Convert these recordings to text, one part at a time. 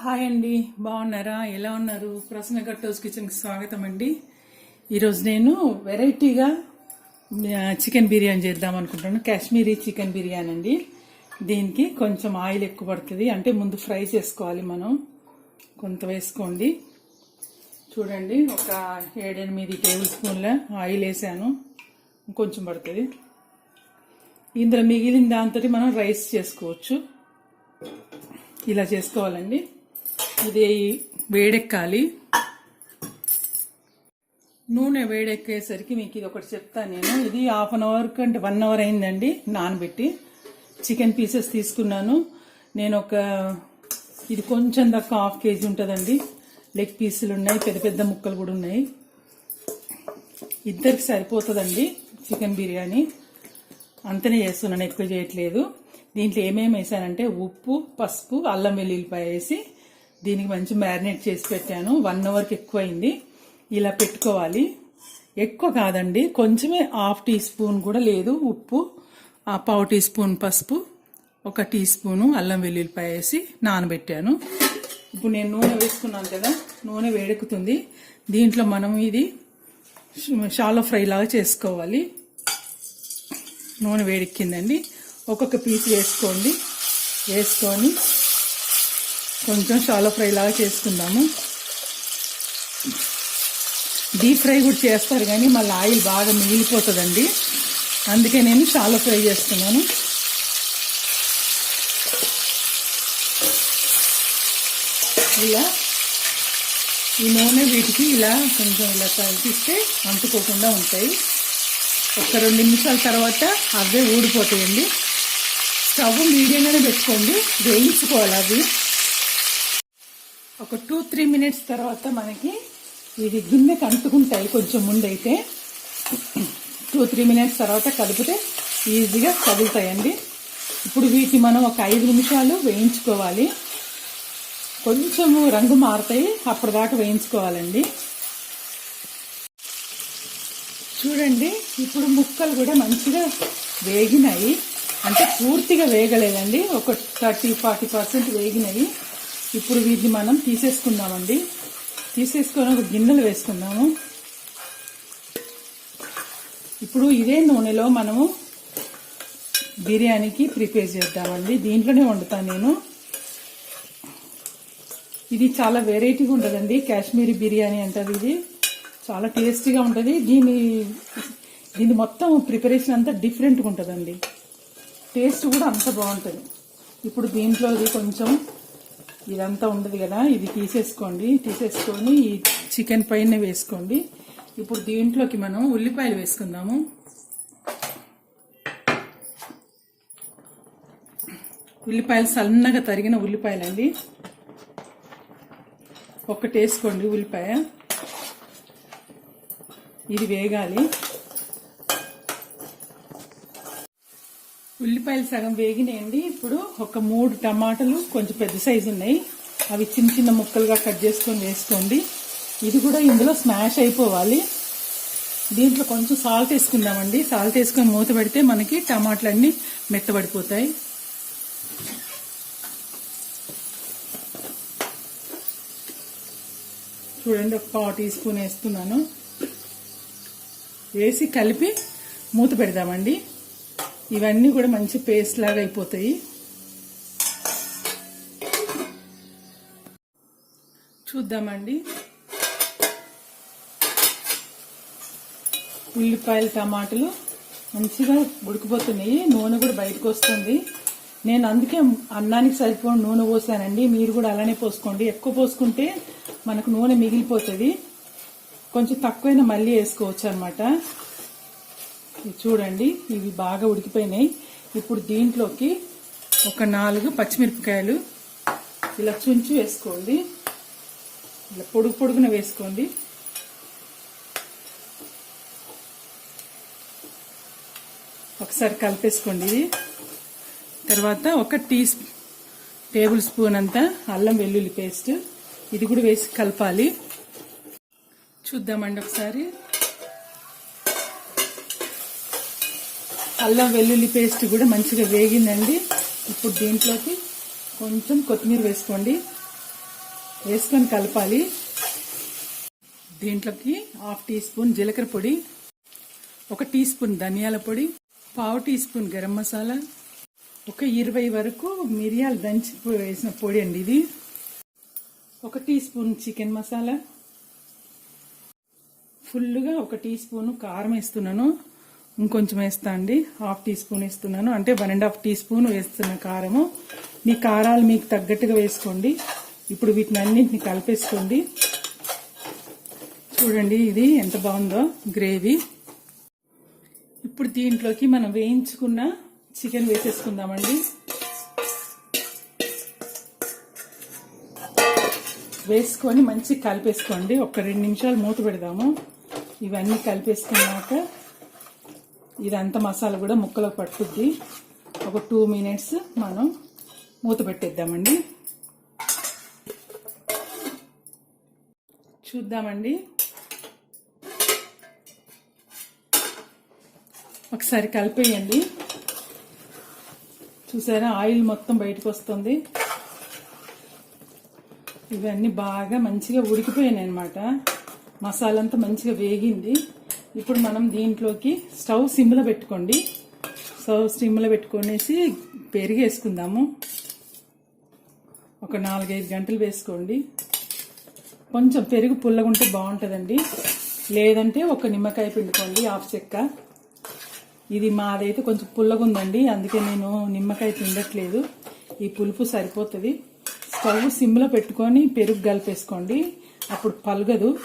Hi అండి బాగున్నారా? ఎలా ఉన్నారు? ప్రసన్న గట్టోస్ కిచెన్కి స్వాగతం అండి. ఈరోజు నేను వెరైటీగా చికెన్ బిర్యానీ చేద్దాం అనుకుంటున్నాను. కాశ్మీరీ చికెన్ బిర్యానీ అండి. దీనికి కొంచెం ఆయిల్ ఎక్కువ పడుతుంది. అంటే ముందు ఫ్రై చేసుకోవాలి మనం. కొంత వేసుకోండి. చూడండి ఒక ఏడెనిమిది టేబుల్ స్పూన్ల ఆయిల్ వేసాను. కొంచెం పడుతుంది. ఇందులో మిగిలిన దాంతో మనం రైస్ చేసుకోవచ్చు. ఇలా చేసుకోవాలండి. ఇది వేడెక్కాలి. నూనె వేడెక్కేసరికి మీకు ఇది ఒకటి చెప్తాను నేను. ఇది హాఫ్ అన్ అవర్ కంటే వన్ అవర్ అయిందండి నానబెట్టి. చికెన్ పీసెస్ తీసుకున్నాను. నేను ఒక ఇది కొంచెం దక్క హాఫ్ కేజీ ఉంటుందండి. లెగ్ పీసులు ఉన్నాయి పెద్ద పెద్ద ముక్కలు కూడా ఉన్నాయి. ఇద్దరికి సరిపోతుందండి చికెన్ బిర్యానీ. అంతనే చేస్తున్నాను ఎక్కువ చేయట్లేదు. దీంట్లో ఏమేమి వేసానంటే ఉప్పు పసుపు అల్లం వెల్లుల్లిపాయ వేసి దీనికి మంచి మ్యారినేట్ చేసి పెట్టాను. వన్ అవర్కి ఎక్కువ అయింది ఇలా పెట్టుకోవాలి. ఎక్కువ కాదండి. కొంచెమే హాఫ్ టీ స్పూన్ కూడా లేదు. ఉప్పు పావు టీ స్పూన్ పసుపు ఒక టీ స్పూను అల్లం వెల్లుల్లిపాయ వేసి నానబెట్టాను. ఇప్పుడు నేను నూనె వేసుకున్నాను కదా నూనె వేడెక్కుతుంది. దీంట్లో మనం ఇది షాలో ఫ్రై లాగా చేసుకోవాలి. నూనె వేడెక్కిందండి. ఒక్కొక్క పీస్ వేసుకోండి. వేసుకొని కొంచెం షాలో ఫ్రై లాగా చేసుకుందాము. డీప్ ఫ్రై కూడా చేస్తారు కానీ మళ్ళీ ఆయిల్ బాగా మిగిలిపోతుందండి. అందుకే నేను షాలో ఫ్రై చేస్తున్నాను. ఇలా ఈ నూనె వీటికి ఇలా కొంచెం ఇలా కలిపిస్తే అంటుకోకుండా ఉంటాయి. ఒక రెండు నిమిషాల తర్వాత అవే ఊడిపోతాయండి. స్టవ్ మీడియంగానే పెట్టుకోండి. వేయించుకోవాలి అవి. ఒక టూ త్రీ మినిట్స్ తర్వాత మనకి ఇది గిన్నెకి అంటుకుంటాయి కొంచెం ముందైతే. టూ త్రీ మినిట్స్ తర్వాత కలిపితే ఈజీగా కదులుతాయండి. ఇప్పుడు వీటిని మనం ఒక ఐదు నిమిషాలు వేయించుకోవాలి. కొంచెము రంగు మారుతాయి అప్పటిదాకా వేయించుకోవాలండి. చూడండి ఇప్పుడు ముక్కలు కూడా మంచిగా వేగినాయి. అంటే పూర్తిగా వేగలేదండి. ఒక థర్టీ ఫార్టీ పర్సెంట్ వేగినాయి. ఇప్పుడు వీటిని మనం తీసేసుకుందామండి. తీసేసుకొని ఒక గిన్నెలు వేసుకుందాము. ఇప్పుడు ఇదే నూనెలో మనము బిర్యానీకి ప్రిపేర్ చేద్దామండి. దీంట్లోనే వండుతాను నేను. ఇది చాలా వెరైటీగా ఉంటుందండి. కాశ్మీరీ బిర్యానీ అంటారు ఇది. చాలా టేస్టీగా ఉంటుంది. దీని దీని మొత్తం ప్రిపరేషన్ అంతా డిఫరెంట్గా ఉంటుందండి. టేస్ట్ కూడా అంత బాగుంటుంది. ఇప్పుడు దీంట్లో కొంచెం ఇదంతా ఉండదు కదా? ఇది తీసేసుకోండి. తీసేసుకొని ఈ చికెన్ పైన వేసుకోండి. ఇప్పుడు దీంట్లోకి మనం ఉల్లిపాయలు వేసుకుందాము. ఉల్లిపాయలు సన్నగా తరిగిన ఉల్లిపాయలండి. ఒక్కటేసుకోండి ఉల్లిపాయ. ఇది వేగాలి. ఉల్లిపాయలు సగం వేగినాయండి. ఇప్పుడు ఒక మూడు టమాటాలు కొంచెం పెద్ద సైజు ఉన్నాయి. అవి చిన్న చిన్న ముక్కలుగా కట్ చేసుకొని వేసుకోండి. ఇది కూడా ఇందులో స్మాష్ అయిపోవాలి. దీంట్లో కొంచెం సాల్ట్ వేసుకుందామండి. సాల్ట్ వేసుకొని మూత పెడితే మనకి టమాటాలన్నీ మెత్తబడిపోతాయి. చూడండి ఒక పావు టీ స్పూన్ వేస్తున్నాను. వేసి కలిపి మూత పెడదామండి. ఇవన్నీ కూడా మంచి పేస్ట్ లాగా అయిపోతాయి. చూద్దామండి. ఉల్లిపాయలు టమాటాలు మంచిగా ఉడికిపోతున్నాయి. నూనె కూడా బయటకు వస్తుంది. నేను అందుకే అన్నానికి సరిపోయిన నూనె పోసానండి. మీరు కూడా అలానే పోసుకోండి. ఎక్కువ పోసుకుంటే మనకు నూనె మిగిలిపోతుంది. కొంచెం తక్కువైనా మళ్ళీ వేసుకోవచ్చు అనమాట చూడండి ఇవి బాగా ఉడికిపోయినాయి. ఇప్పుడు దీంట్లోకి ఒక నాలుగు పచ్చిమిరపకాయలు ఇలా చుంచి వేసుకోండి. ఇలా పొడుగు పొడుగున వేసుకోండి. ఒకసారి కలిపేసుకోండి ఇది. తర్వాత ఒక టీ టేబుల్ స్పూన్ అంతా అల్లం వెల్లుల్లి పేస్ట్. ఇది కూడా వేసి కలపాలి. చూద్దామండి ఒకసారి. అల్లం వెల్లుల్లి పేస్ట్ కూడా మంచిగా వేగిందండి. ఇప్పుడు దీంట్లోకి కొంచెం కొత్తిమీర వేసుకోండి. వేసుకొని కలపాలి. దీంట్లోకి హాఫ్ టీ స్పూన్ జీలకర్ర పొడి ఒక టీ స్పూన్ ధనియాల పొడి పావు టీ స్పూన్ గరం మసాలా ఒక ఇరవై వరకు మిరియాలు దంచి వేసిన పొడి అండి ఇది. ఒక టీ స్పూన్ చికెన్ మసాలా. ఫుల్గా ఒక టీ స్పూన్ కారం వేస్తున్నాను. ఇంకొంచెం వేస్తా అండి. హాఫ్ టీ స్పూన్ వేస్తున్నాను. అంటే one and half teaspoon వేస్తున్న కారము. మీ కారాలు మీకు తగ్గట్టుగా వేసుకోండి. ఇప్పుడు వీటిని అన్నింటిని కలిపేసుకోండి. చూడండి ఇది ఎంత బాగుందో. గ్రేవీ. ఇప్పుడు దీంట్లోకి మనం వేయించుకున్న చికెన్ వేసేసుకుందామండి. వేసుకొని మంచి కలిపేసుకోండి. ఒక రెండు నిమిషాలు మూత పెడదాము. ఇవన్నీ కలిపేసుకున్నాక ఇదంతా మసాలా కూడా ముక్కలకు పట్టుద్ది. ఒక టూ మినిట్స్ మనం మూత పెట్టేద్దామండి. చూద్దామండి. ఒకసారి కలిపేయండి. చూసారా ఆయిల్ మొత్తం బయటకు వస్తుంది ఇవన్నీ బాగా మంచిగా ఉడికిపోయాయి అనమాట మసాలంతా మంచిగా వేగింది. ఇప్పుడు మనం దీంట్లోకి స్టవ్ సిమ్లో పెట్టుకోండి. స్టవ్ సిమ్లో పెట్టుకొనేసి పెరుగు వేసుకుందాము ఒక నాలుగైదు గంటలు వేసుకోండి. కొంచెం పెరుగు పుల్లగుంటే బాగుంటుందండి. లేదంటే ఒక నిమ్మకాయ పిండుకోండి హాఫ్ చెక్క. ఇది మాదైతే కొంచెం పుల్లగుందండి అందుకే నేను నిమ్మకాయ పిండట్లేదు. ఈ పులుపు సరిపోతుంది. స్టవ్ సిమ్లో పెట్టుకొని పెరుగు కలిపేసుకోండి. అప్పుడు పలగదు.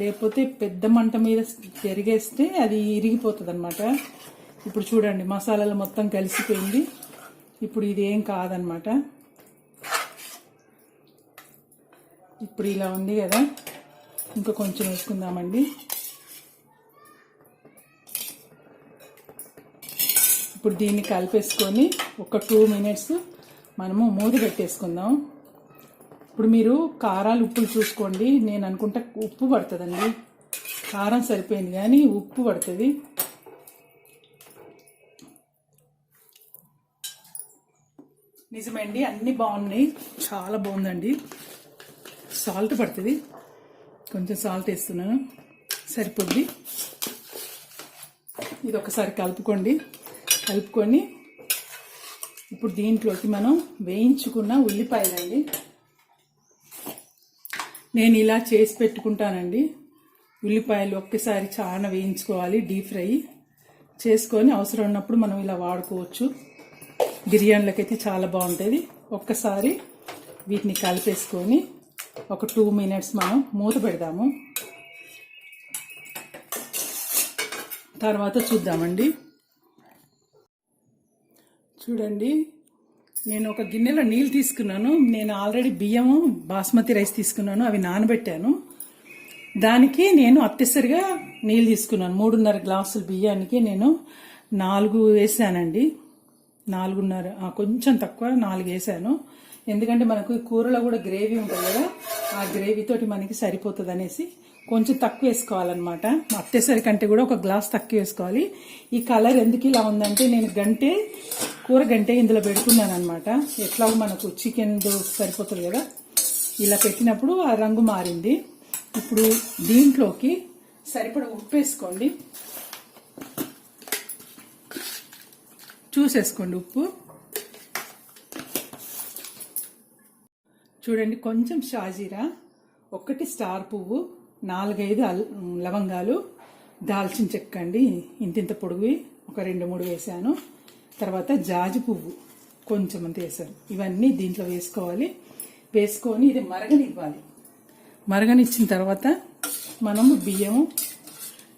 లేకపోతే పెద్ద మంట మీద పెరిగేస్తే అది ఇరిగిపోతుంది అనమాట ఇప్పుడు చూడండి మసాలాలు మొత్తం కలిసిపోయింది. ఇప్పుడు ఇది ఏం కాదనమాట ఇప్పుడు ఇలా ఉంది కదా ఇంకా కొంచెం వేసుకుందామండి. ఇప్పుడు దీన్ని కలిపేసుకొని ఒక టూ మినిట్స్ మనము మూత పెట్టేసుకుందాం. ఇప్పుడు మీరు కారాలు ఉప్పులు చూసుకోండి. నేను అనుకుంటా ఉప్పు పడుతుందండి. కారం సరిపోయింది కానీ ఉప్పు పడుతుంది. నిజమండి అన్నీ బాగున్నాయి. చాలా బాగుందండి. సాల్ట్ పడుతుంది. కొంచెం సాల్ట్ వేస్తున్నాను. సరిపోద్ది. ఇది ఒకసారి కలుపుకోండి. కలుపుకొని ఇప్పుడు దీంట్లోకి మనం వేయించుకున్న ఉల్లిపాయలండి. నేను ఇలా చేసి పెట్టుకుంటానండి. ఉల్లిపాయలు ఒక్కసారి చాలా వేయించుకోవాలి డీప్ ఫ్రై చేసుకొని అవసరం ఉన్నప్పుడు మనం ఇలా వాడుకోవచ్చు. బిర్యానీలకైతే అయితే చాలా బాగుంటుంది. ఒక్కసారి వీటిని కలిపేసుకొని ఒక టూ మినిట్స్ మనం మూత పెడదాము. తర్వాత చూద్దామండి. చూడండి. నేను ఒక గిన్నెలో నీళ్ళు తీసుకున్నాను. నేను ఆల్రెడీ బియ్యము బాస్మతి రైస్ తీసుకున్నాను. అవి నానబెట్టాను. దానికి నేను అత్యసరిగా నీళ్ళు తీసుకున్నాను. మూడున్నర గ్లాసులు బియ్యానికి నేను నాలుగు వేసానండి. నాలుగున్నర కొంచెం తక్కువ నాలుగు వేసాను. ఎందుకంటే మనకు కూరలో కూడా గ్రేవీ ఉంటుంది కదా ఆ గ్రేవీతోటి మనకి సరిపోతుంది అనేసి కొంచెం తక్కువ వేసుకోవాలన్నమాట. అత్తేసరి కంటే కూడా ఒక గ్లాస్ తక్కువ వేసుకోవాలి. ఈ కలర్ ఎందుకు ఇలా ఉందంటే నేను గంటే కూర గంటే ఇందులో పెడుతున్నాను అనమాట ఎట్లాగో మనకు చికెన్ సరిపోతుంది కదా. ఇలా పెట్టినప్పుడు ఆ రంగు మారింది. ఇప్పుడు దీంట్లోకి సరిపడ ఉప్పు వేసుకోండి. చూసేసుకోండి ఉప్పు. చూడండి కొంచెం షాజీరా ఒకటి స్టార్ పువ్వు నాలుగైదు లవంగాలు దాల్చిన చెక్క అండి ఇంతింత పొడుగువి. ఒక రెండు మూడు వేసాను. తర్వాత జాజి పువ్వు కొంచెం అంత వేసాను. ఇవన్నీ దీంట్లో వేసుకోవాలి. వేసుకొని ఇది మరగనివ్వాలి. మరగనిచ్చిన తర్వాత మనము బియ్యము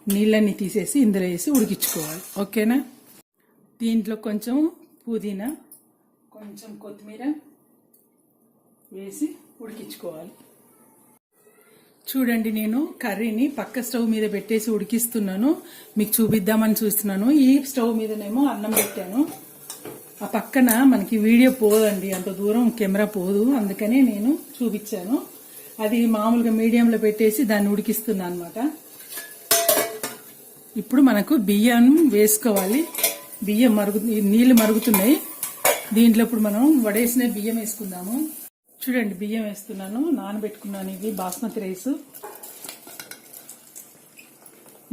నీళ్ళన్నీ తీసేసి ఇందులో వేసి ఉడికించుకోవాలి. ఓకేనా? దీంట్లో కొంచెం పుదీనా కొంచెం కొత్తిమీర వేసి ఉడికించుకోవాలి. చూడండి నేను కర్రీని పక్క స్టవ్ మీద పెట్టేసి ఉడికిస్తున్నాను. మీకు చూపిద్దామని చూస్తున్నాను. ఈ స్టవ్ మీదనేమో అన్నం పెట్టాను. ఆ పక్కన మనకి వీడియో పోదండి. అంత దూరం కెమెరా పోదు. అందుకనే నేను చూపించాను. అది మామూలుగా మీడియంలో పెట్టేసి దాన్ని ఉడికిస్తున్నాను అనమాట ఇప్పుడు మనకు బియ్యం వేసుకోవాలి. బియ్యం మరుగు నీళ్ళు మరుగుతున్నాయి. దీంట్లో ఇప్పుడు మనం వడేసిన బియ్యం వేసుకుందాము. చూడండి బియ్యం వేస్తున్నాను నానబెట్టుకున్నాను ఇది బాస్మతి రైస్.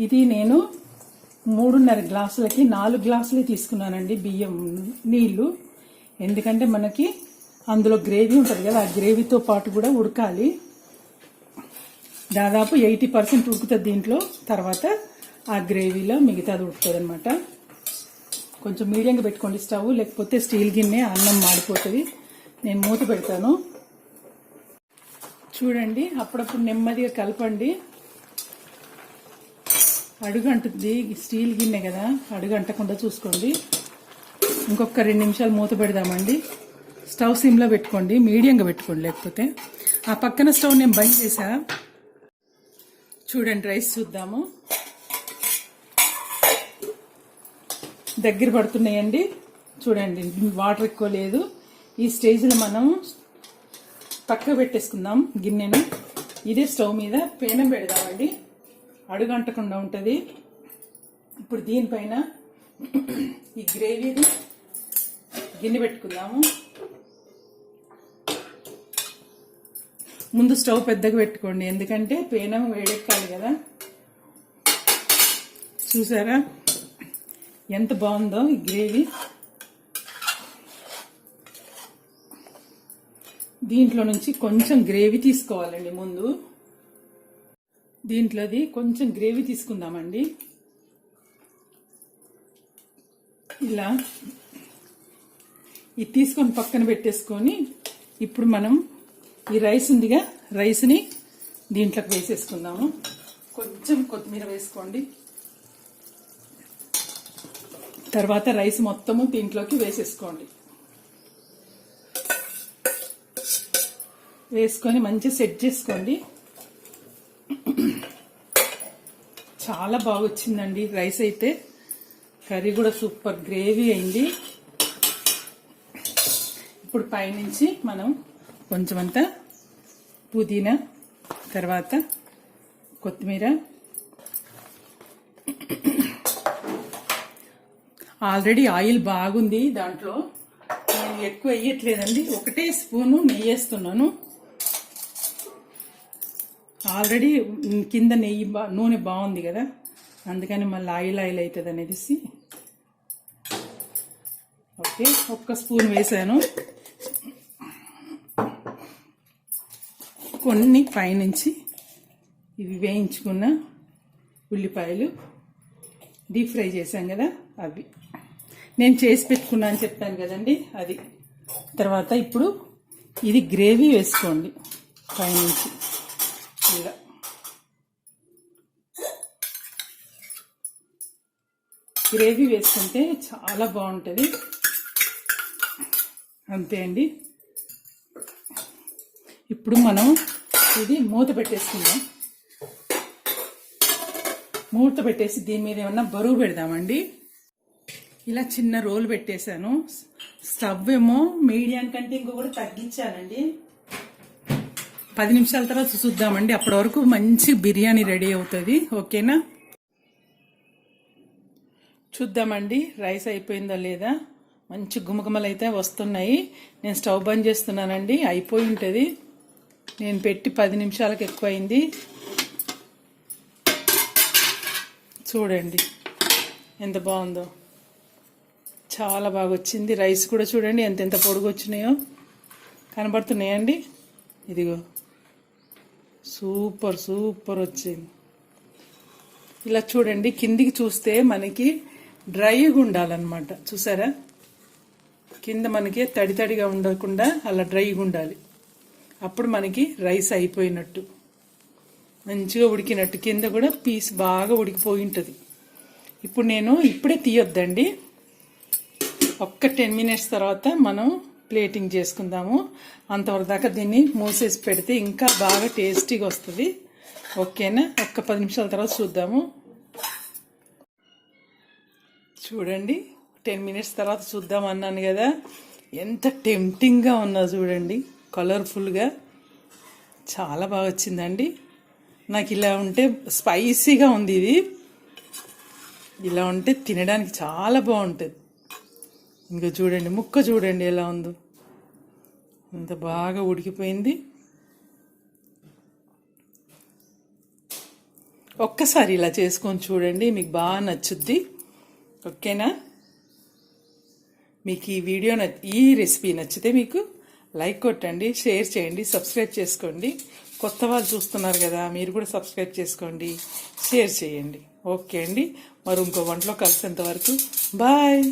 ఇది నేను మూడున్నర గ్లాసులకి నాలుగు గ్లాసులే తీసుకున్నానండి బియ్యం నీళ్ళు ఎందుకంటే మనకి అందులో గ్రేవీ ఉంటుంది కదా ఆ గ్రేవీతో పాటు కూడా ఉడకాలి. దాదాపు ఎయిటీ పర్సెంట్ ఉడుకుతుంది దీంట్లో తర్వాత ఆ గ్రేవీలో మిగతాది ఉడుకుతుంది అనమాట కొంచెం మీడియంగా పెట్టుకోండి స్టవ్ లేకపోతే స్టీల్ గిన్నె అన్నం మాడిపోతుంది. నేను మూత పెడతాను. చూడండి అప్పుడప్పుడు నెమ్మదిగా కలపండి. అడుగంటుంది స్టీల్ గిన్నె కదా అడుగు అంటకుండా చూసుకోండి. ఇంకొక రెండు నిమిషాలు మూత పెడదామండి. స్టవ్ సిమ్లో పెట్టుకోండి మీడియంగా పెట్టుకోండి లేకపోతే. ఆ పక్కన స్టవ్ నేను బంద్ చేసా. చూడండి రైస్ చూద్దాము. దగ్గర పడుతున్నాయండి. చూడండి వాటర్ ఎక్కువ లేదు. ఈ స్టేజ్లో మనం పక్క పెట్టేసుకుందాం గిన్నెను. ఇదే స్టవ్ మీద పేనం పెడదామండి. అడుగంటకుండా ఉంటుంది. ఇప్పుడు దీనిపైన ఈ గ్రేవీని గిన్నె పెట్టుకుందాము. ముందు స్టవ్ పెద్దగా పెట్టుకోండి. ఎందుకంటే పేనం వేడెక్కాలి కదా. చూసారా? ఎంత బాగుందో ఈ గ్రేవీ. దీంట్లో నుంచి కొంచెం గ్రేవీ తీసుకోవాలండి ముందు. దీంట్లోది కొంచెం గ్రేవీ తీసుకుందామండి. ఇలా ఇది తీసుకొని పక్కన పెట్టేసుకొని ఇప్పుడు మనం ఈ రైస్ ఉందిగా రైస్ని దీంట్లోకి వేసేసుకుందాము. కొంచెం కొత్తిమీర వేసుకోండి. తర్వాత రైస్ మొత్తము దీంట్లోకి వేసేసుకోండి. వేసుకొని మంచిగా సెట్ చేసుకోండి. చాలా బాగా వచ్చిందండి రైస్ అయితే. కర్రీ కూడా సూపర్ గ్రేవీ అయింది. ఇప్పుడు పైనుంచి మనం కొంచెం అంతా పుదీనా తర్వాత కొత్తిమీర ఆల్రెడీ ఆయిల్ బాగుంది దాంట్లో. నేను ఎక్కువ వేయట్లేదండి. ఒకటే స్పూను నెయ్యి వేస్తున్నాను. ఆల్రెడీ కింద నెయ్యి బా నూనె బాగుంది కదా. అందుకని మళ్ళీ ఆయిల్ ఆయిల్ అవుతుంది అనేసి. ఓకే ఒక్క స్పూన్ వేసాను. కొన్ని పైనుంచి ఇవి వేయించుకున్న ఉల్లిపాయలు డీప్ ఫ్రై చేశాం కదా అవి. నేను చేసి పెట్టుకున్నా అని చెప్పాను కదండి అది. తర్వాత ఇప్పుడు ఇది గ్రేవీ వేసుకోండి పైనుంచి. ఇలా గ్రేవీ వేసుకుంటే చాలా బాగుంటుంది. అంతే అండి. ఇప్పుడు మనం ఇది మూత పెట్టేసుకుందాం. మూత పెట్టేసి దీని మీద ఏమన్నా బరువు పెడదామండి. ఇలా చిన్న రోల్ పెట్టేశాను. స్టవ్ ఏమో మీడియం కంటే ఇంకో కూడా తగ్గించానండి. పది నిమిషాల తర్వాత చూద్దామండి అప్పటి వరకు మంచి బిర్యానీ రెడీ అవుతుంది. ఓకేనా? చూద్దామండి. రైస్ అయిపోయిందో లేదా? మంచి గుమగుమలు అయితే వస్తున్నాయి. నేను స్టవ్ బంద్ చేస్తున్నానండి. అయిపోయి ఉంటుంది. నేను పెట్టి పది నిమిషాలకు ఎక్కువైంది. చూడండి. ఎంత బాగుందో. చాలా బాగా వచ్చింది రైస్ కూడా చూడండి. ఎంత ఎంత పొడుగు వచ్చినాయో కనబడుతున్నాయండి? ఇదిగో. సూపర్ సూపర్ వచ్చింది. ఇలా చూడండి కిందికి చూస్తే మనకి డ్రైగా ఉండాలన్నమాట. చూసారా? కింద మనకి తడి తడిగా ఉండకుండా అలా డ్రైగా ఉండాలి. అప్పుడు మనకి రైస్ అయిపోయినట్టు. మంచిగా ఉడికినట్టు. కింద కూడా పీస్ బాగా ఉడికిపోయి ఉంటుంది. ఇప్పుడు నేను ఇప్పుడే తీయొద్దండి. ఒక్క టెన్ మినిట్స్ తర్వాత మనం ప్లేటింగ్ చేసుకుందాము. అంతవరకు దాకా దీన్ని మూసేసి పెడితే ఇంకా బాగా టేస్టీగా వస్తుంది. ఓకేనా? ఒక్క పది నిమిషాల తర్వాత చూద్దాము. చూడండి. టెన్ మినిట్స్ తర్వాత చూద్దాం అన్నాను కదా. ఎంత టెంప్టింగ్గా ఉన్నా చూడండి. కలర్ఫుల్గా. చాలా బాగా వచ్చిందండి. నాకు ఇలా ఉంటే స్పైసీగా ఉంది ఇది. ఇలా ఉంటే తినడానికి చాలా బాగుంటుంది. ఇంకా చూడండి ముక్క చూడండి ఎలా ఉందో. అంత బాగా ఉడికిపోయింది. ఒక్కసారి ఇలా చేసుకొని చూడండి మీకు బాగా నచ్చుద్ది. ఓకేనా? మీకు ఈ వీడియో ఈ రెసిపీ నచ్చితే మీకు లైక్ కొట్టండి షేర్ చేయండి సబ్స్క్రైబ్ చేసుకోండి. కొత్త వాళ్ళు చూస్తున్నారు కదా మీరు కూడా సబ్స్క్రైబ్ చేసుకోండి షేర్ చేయండి. ఓకే అండి. మరి ఇంకో వంటలో కలిసేంత వరకు బాయ్.